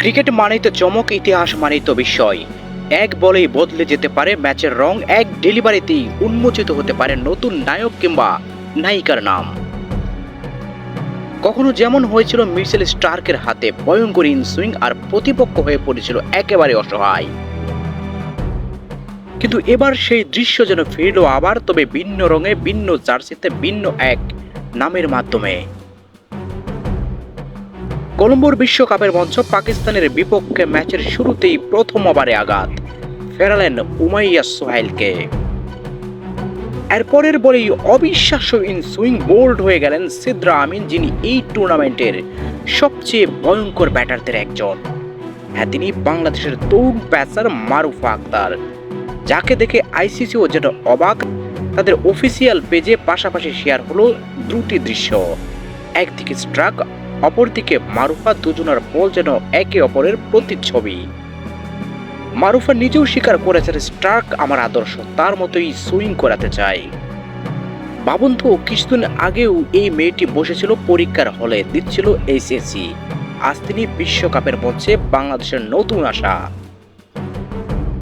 Cricket মানেই তো চমক, ইতিহাস মানেই তো বিস্ময়। এক বলেই বদলে যেতে পারে ম্যাচের রং, এক ডেলিভারিতেই উন্মোচিত হতে পারে নতুন নায়ক কিংবা নায়িকার নাম। কখনো যেমন হয়েছিল মিচেল স্টার্কের হাতে ভয়ঙ্কর ইনসুইং আর প্রতিপক্ষ হয়ে পড়েছিল একেবারে অসহায়। কিন্তু এবার সেই দৃশ্য যেন ফিরল আবার, তবে ভিন্ন রঙে, ভিন্ন জার্সিতে ভিন্ন এক নামের মাধ্যমে। কলম্বোর বিশ্বকাপের মঞ্চ পাকিস্তানের বিপক্ষে ম্যাচের শুরুতেই প্রথম ওভারে আঘাত। ফেরালেন উমাইয়া সোহাইলকে। এরপরের বলেই অবিশ্বাস্য ইন সুইং বোল্ড হয়ে গেলেন সিদ্রা আমিন, যিনি এই টুর্নামেন্টের সবচেয়ে ভয়ঙ্কর ব্যাটারদের একজন। হ্যাঁ তিনি বাংলাদেশের তরুণ প্যাসার মারুফা আক্তার, যাকে দেখে আইসিসিও যেন অবাক, তাদের অফিসিয়াল পেজে পাশাপাশি শেয়ার হলো দুটি দৃশ্য। একদিকে স্ট্রাক অপরদিকে মারুফা দুজনের বল যেন একে অপরের প্রতিচ্ছবি। মারুফা নিজেও স্বীকার করেছেন, স্টার্ক আমার আদর্শ, তার মতোই সুইং করাতে চাই। ভাবুন তো, কিছুদিন আগেও এই মেয়েটি বসেছিল পরীক্ষার হলে, দিচ্ছিল এইচএসসি আজ তিনি বিশ্বকাপের মঞ্চে বাংলাদেশের নতুন আশা।